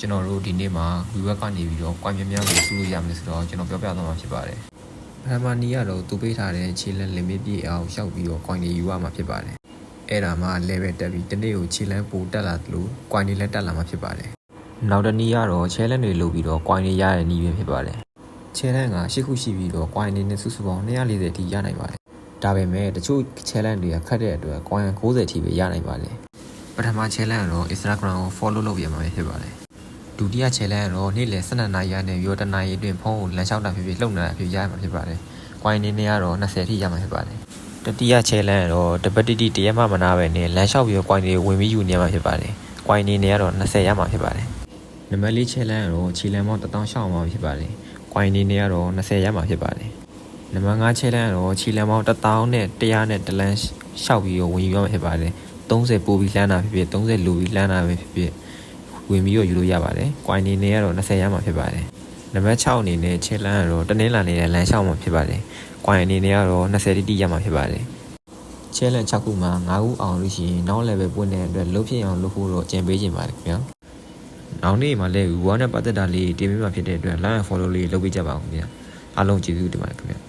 ကျွန်တော်တို့ဒီနေ့မှာ viewer ကနေပြီးတော့ coin များများကိုစုလို့ရမယ်ဆိုတော့ကျွန်တော်ပြောပြသွားမှာဖြစ်ပါတယ်ပထမနီးကတော့သူပေးထားတဲ့ခြေလမ်း limit ပြည့်အောင်ရှောက်ပြီးတော့ coin တွေယူရမှာဖြစ်ပါတယ်အဲ့ဒါမှ level တက်ပြီးတနေ့ကိုခြေလမ်းပိုတက်လာသလို coin တွေလည်းတက်လာမှာဖြစ်ပါတယ်နောက်တစ်နီးကတော့ challenge တွေလုပ်ပြီးတော့ coin တွေရတဲ့နီးပဲဖြစ်ပါတယ် challenge က၈ခုရှိပြီးတော့ coin တွေနဲ့စုစုပေါင်း240အထိရနိုင်ပါတယ်ဒါပေမဲ့တချို့ challenge တွေကခက်တဲ့အတွက် coin 90အထိပဲရနိုင်ပါတယ်ပထမ challenge ကတော့ Instagram ကို follow လုပ်ရမှာပဲဖြစ်ပါတယ် ဒုတိယ challenge ကတော့နေ့လယ်12နာရီကနေပြီးတော့တနာရီအတွင်းဖုန်းကိုလမ်းလျှောက်တာဖြစ်ဖြစ်လှုပ်နေတာဖြစ်ရမှာဖြစ်ပါတယ်။ coin နေနေကတော့20အထိရမှာဖြစ်ပါတယ်။တတိယ challenge ကတော့တပတ်တိတိတရက်မှမနာပဲနဲ့လမ်းလျှောက်ပြီးတော့ coin တွေဝင်ပြီးယူနေမှာဖြစ်ပါတယ်။ coin နေနေကတော့20ရမှာဖြစ်ပါတယ်။နံပါတ်၄ challenge ကတော့ခြေလမ်းပေါင်း1000ရှောက်မှာဖြစ်ပါတယ်။ coin နေနေကတော့20ရမှာဖြစ်ပါတယ်။နံပါတ်5 challenge ကတော့ခြေလမ်းပေါင်း1000နဲ့100နဲ့တလန်းရှောက်ပြီးတော့ဝင်ယူရမှာဖြစ်ပါတယ်။30ပို့ပြီးလှမ်းတာဖြစ်ဖြစ်30လိုပြီးလှမ်းတာပဲဖြစ်ဖြစ် ဝင်ပြီးတော့ယူလို့ရပါတယ်။ coin နေနေကတော့20ရမှာဖြစ်ပါတယ်။နံပါတ်6အနေနဲ့ခြေလမ်းကတော့တနင်္လာနေ့နဲ့လမ်းလျှောက်မှာဖြစ်ပါတယ်။ coin အနေနဲ့ကတော့20တိတိရမှာဖြစ်ပါတယ်။ challenge 6ခုမှာ9ခုအောင်လို့ရှိရင်နောက် level ပွင့်တဲ့အတွက်လုတ်ဖြစ်အောင်လုပ်ဖို့တော့ကြံပေးခြင်းပါတယ်ခင်ဗျာ။နောက်နေ့မှာလည်းဝါနဲ့ပတ်သက်တာလေးတင်ပေးမှာဖြစ်တဲ့အတွက် line follow လေးလုပ်ပေးကြပါဦးခင်ဗျာ။အားလုံးကျေးဇူးတင်ပါတယ်ခင်ဗျာ။